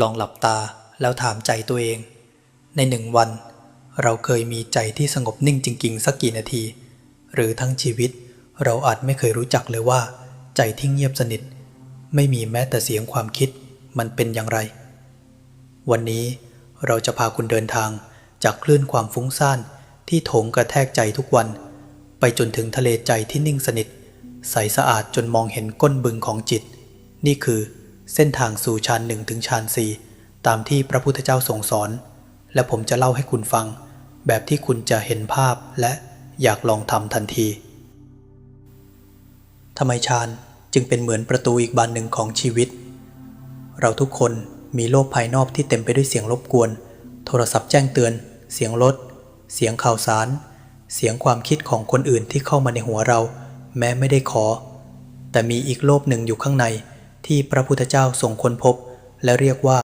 ลองหลับตาแล้วถามใจตัวเอง ในหนึ่งวัน เราเคยมีใจที่สงบนิ่งจริง ๆ สักกี่นาที หรือทั้งชีวิต เราอาจไม่เคยรู้จักเลยว่า ใจที่เงียบสนิท ไม่มีแม้แต่เสียงความคิดมันเป็นอย่างไร วันนี้เราจะพาคุณเดินทางจากคลื่นความฟุ้งซ่านที่โถมกระแทกใจทุกวัน ไปจนถึงทะเลใจที่นิ่งสนิท ใสสะอาดจนมองเห็นก้นบึงของจิต นี่คือ เส้นทางสู่ฌานหนึ่งถึงฌานสี่ตามที่พระพุทธเจ้าทรงสอน และผมจะเล่าให้คุณฟัง แบบที่คุณจะเห็นภาพและอยากลองทำทันทีทำไมฌานจึงเป็นเหมือนประตูอีกบานหนึ่งของชีวิต เราทุกคนมีโลกภายนอกที่เต็มไปด้วยเสียงรบกวน โทรศัพท์แจ้งเตือน เสียงรถ เสียงข่าวสาร เสียงความคิดของคนอื่นที่เข้ามาในหัวเรา แม้ไม่ได้ขอ แต่มีอีกโลกหนึ่งอยู่ข้างใน ที่พระพุทธเจ้าทรงค้นพบ และเรียกว่า